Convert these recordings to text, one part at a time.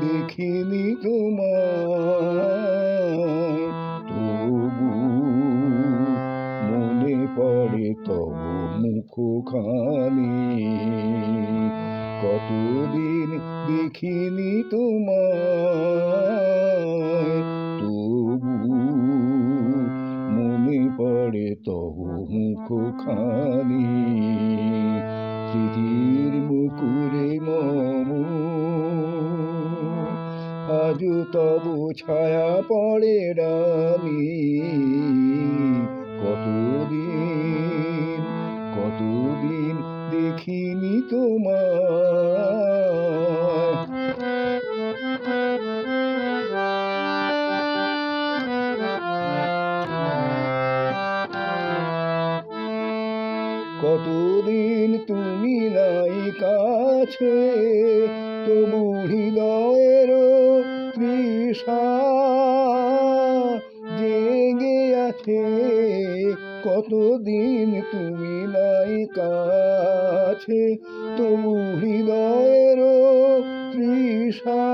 দেখিনি তোমায়, তবু মনে পড়ে তব মুখখানি। কতদিন দেখিনি তোমায়, তবু মনে পড়ে তব মুখখানি। তব ছায়া পড়ে রানী। কতদিন কতদিন দেখিনি তোমায়। কতদিন তুমি নাই কাছে তবু হৃদয়ের জেগে আছে। কতদিন তুমি নাই কাছে? তবু হৃদয়ের তৃষা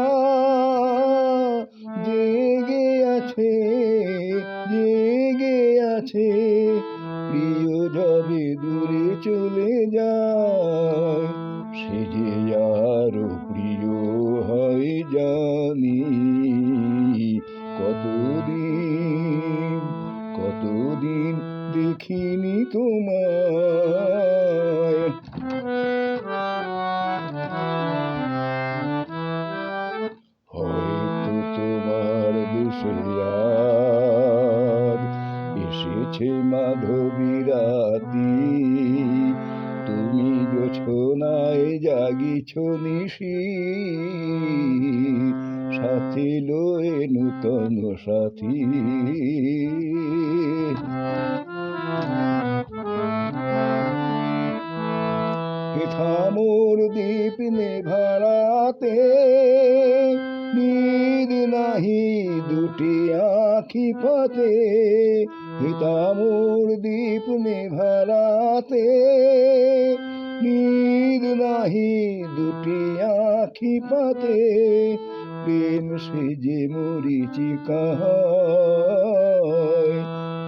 জেগে আছে জেগে আছে। প্রিয় যাবে দূরে চলে যায়, সে যে আরও প্রিয় কতদিন দেখিনি তোমায়। হয়তো তোমার দেশে এসেছে মাধবীরা রাতি তুমি যোছনায় জাগিছ নিশি। সাথী লয়ে নূতন সাথী। থামোর দীপ নেভারাতে নিদ নাহি দুটি আখি পাতে হিতামোর দীপ নেভারাতে নিদ নাহি দুটি আখি পাতে প্রেম সে যে মরিচিকা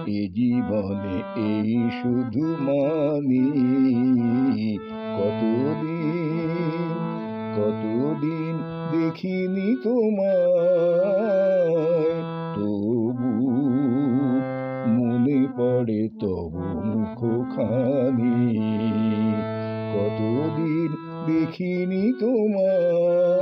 এ জীবনে এই শুধু মানি কতদিন দেখিনি তোমায়।